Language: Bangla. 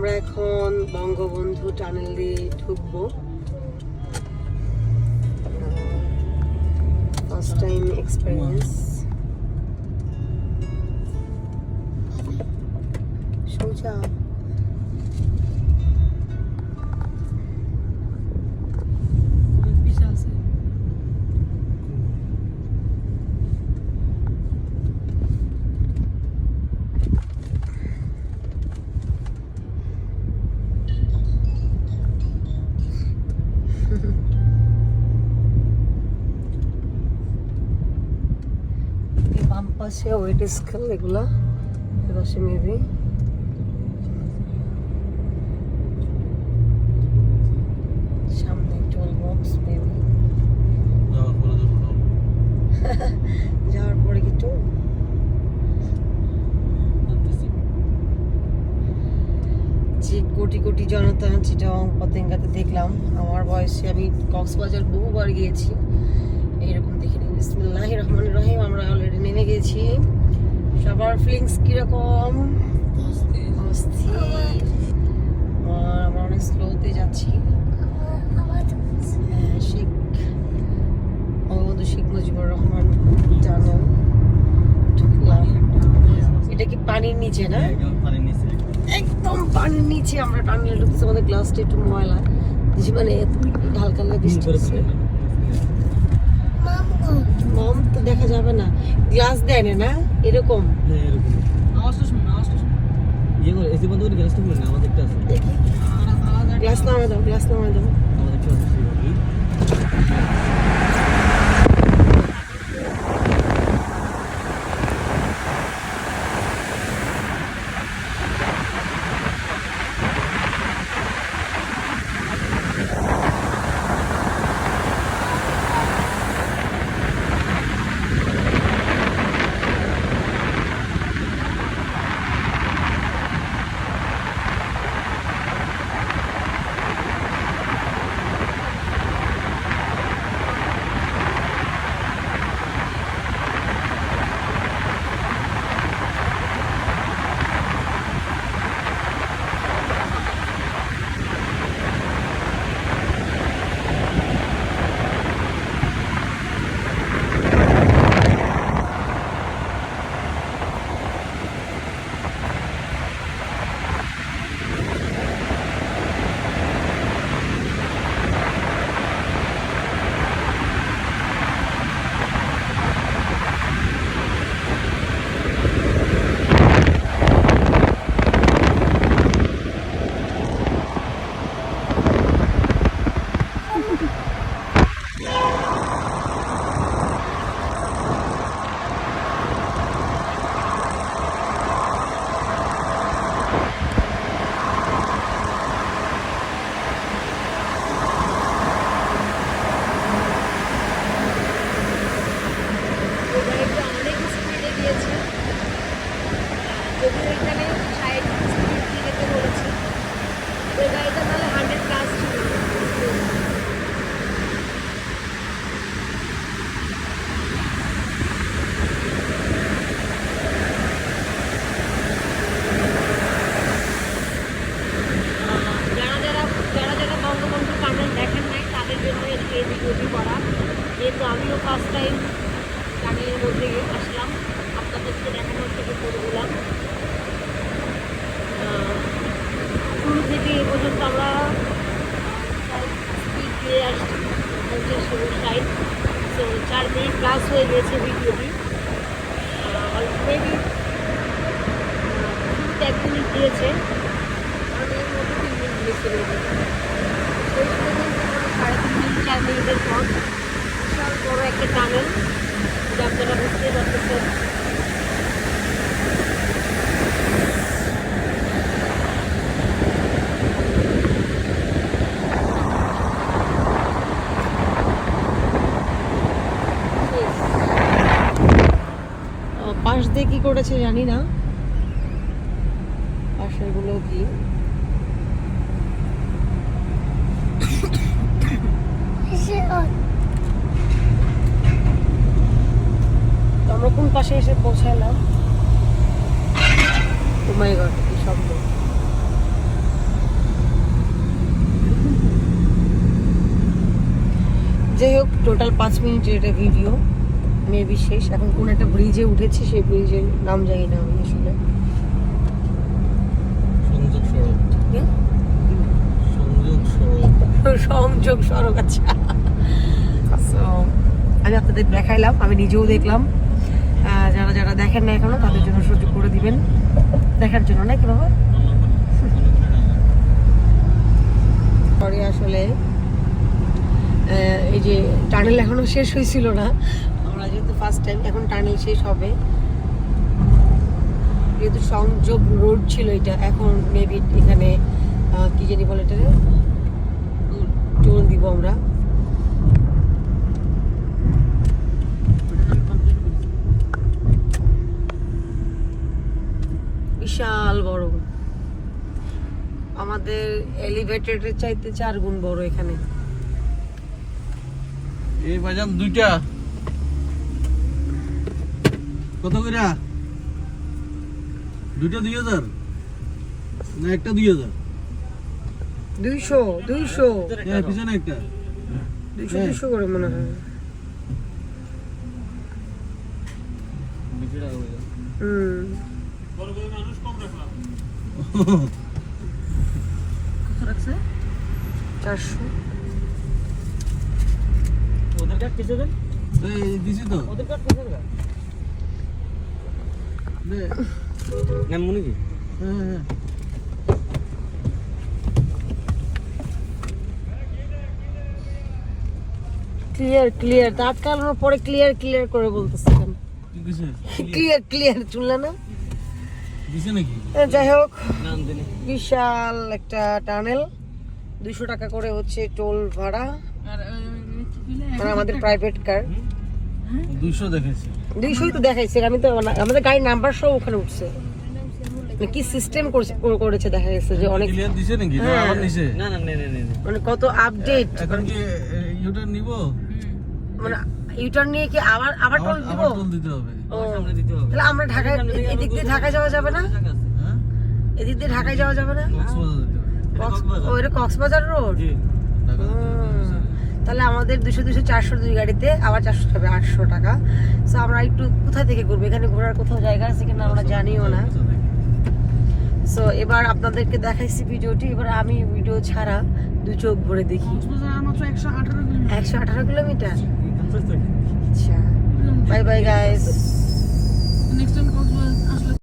আমরা এখন বঙ্গবন্ধু টানেল দিয়ে ঢুকবো। ফার্স্ট টাইম এক্সপিরিয়েন্স সোজা। পাশে ওয়েট স্কেল এগুলা এপাশে মেবি সামনে টোল বক্স মেবি যাওয়ার পরে কি টোল যে কোটি কোটি জনতা চিটাং পতেঙ্গাতে দেখলাম আমার বয়সে আমি কক্সবাজার বহুবার গিয়েছি। এইরকম দেখিনি। বিসমিল্লাহ রহমান রহিম আমরা নেমে গেছি। সবার ফিলিংস কীরকম? অস্থির। আর আমরা অনেক স্লোতে যাচ্ছি। হ্যাঁ, শেখ বঙ্গবন্ধু শেখ মুজিবুর রহমান টানেল এটা কি পানির নিচে না? একদম পানির নিচে আমরা টানেলে ঢুকছি আমাদের গ্লাসটা একটু ময়লা। মানে হালকা হালকা বৃষ্টি হচ্ছে। মম তো দেখা যাবে না। গ্লাস দেয় না না? এরকম। ইয়ে আমাদেরটা আছে। গ্লাস নামা দাও গ্লাস নামা দাও। পর্যন্ত আমরা স্পিড চার মিনিট প্লাস হয়ে গেছে ভিডিওটি অলরেডি এক মিনিট দিয়েছে। কারণ মধ্যে তিন মিনিট সাড়ে তিন মিনিট চার মিনিটের পর বিশাল বড় একটা টানেল যা আপনারা বুঝতে পারতেছেন রাতে কি করেছে জানি না। আর সেগুলো কি আমরা কোন পাশে এসে পৌঁছালাম? তোমায় গট কি শব্দ? যাই হোক টোটাল পাঁচ মিনিটের এটা ভিডিও মেবি শেষ। এখন কোন একটা ব্রিজে উঠেছি সেই ব্রিজের নাম জানি না আমি আসলে। সংযোগ সড়ক। সংযোগ সড়ক। সংযোগ সড়ক আচ্ছা। আমি আপনাদের দেখাইলাম আমি নিজেও দেখলাম। যারা যারা দেখেন না এখনও তাদের জন্য সুযোগ করে দিবেন। দেখার জন্য নাকি বাবা? পরে আসলে এই যে টানেল এখনও শেষ হয়েছিল না ফার্স্ট টাইম এখন টানেল শেষ হবে। যেহেতু সংযোগ রোড ছিল এটা, এখন মেবি এখানে কি জানি বলে এটা টোল দিব আমরা। বিশাল বড়। আমাদের এলিভেটেডের চাইতে চার গুণ বড় এখানে। এই বাজার দুইটা? কত করে দুইটা দুই হাজার না একটা দুই হাজার দুইশো দুইশো হ্যাঁ পিছনে একটা দুইশো হ্যাঁ। দুইশো করে মনে হয় হুম চারশো ওদের কাঠ কিসে দেন এই দিছি তো ওদের কাঠ কোথায় গেল? দে নাম কি হ্যাঁ হ্যাঁ ক্লিয়ার ক্লিয়ার দাঁত কালানোর পরে ক্লিয়ার ক্লিয়ার করে বলতেছে কেন? ক্লিয়ার ক্লিয়ার চুনলে না? নাকি? যাই হোক। বিশাল একটা টানেল। দুশো টাকা করে হচ্ছে টোল ভাড়া। মানে আমাদের প্রাইভেট কার দুইশো দেখেছি দুইশোই তো দেখাইছে আমি তো না- আমাদের গাড়ির নাম্বার সব ওখানে উঠছে। মানে কি সিস্টেম করেছে দেখা গেছে যে অনেক ক্লিয়ার দিছে নাকি? না হ্যাঁ। আবার নিছে? না না নে। মানে কত আপডেট এখন কি ইউটার নিব? মানে ইউটার্ন নিয়ে কি আবার আবার টোল দিব? টোল দিতে হবে। সামনে দিতে হবে। তাহলে আমরা ঢাকায় এদিক দিয়ে ঢাকায় যাওয়া যাবে না। হ্যাঁ? এদিক দিয়ে ঢাকায় যাওয়া যাবে না? কক্সবাজার ও এটা কক্সবাজার রোড জি। হবে তাহলে আমাদের দুশো দুশো চারশো দুই গাড়িতে আবার চারশো যাবে আটশো টাকা। সো আমরা একটু কোথা থেকে ঘুরবো? এখানে ঘোরার কোথাও জায়গা আছে কিনা আমরা জানিও না। সো এবার আপনাদেরকে দেখাইছি ভিডিওটি। এবার আমি ভিডিও ছাড়া দু চোখ ভরে দেখি। একশো আঠারো কিলোমিটার। আচ্ছা bye bye guys next time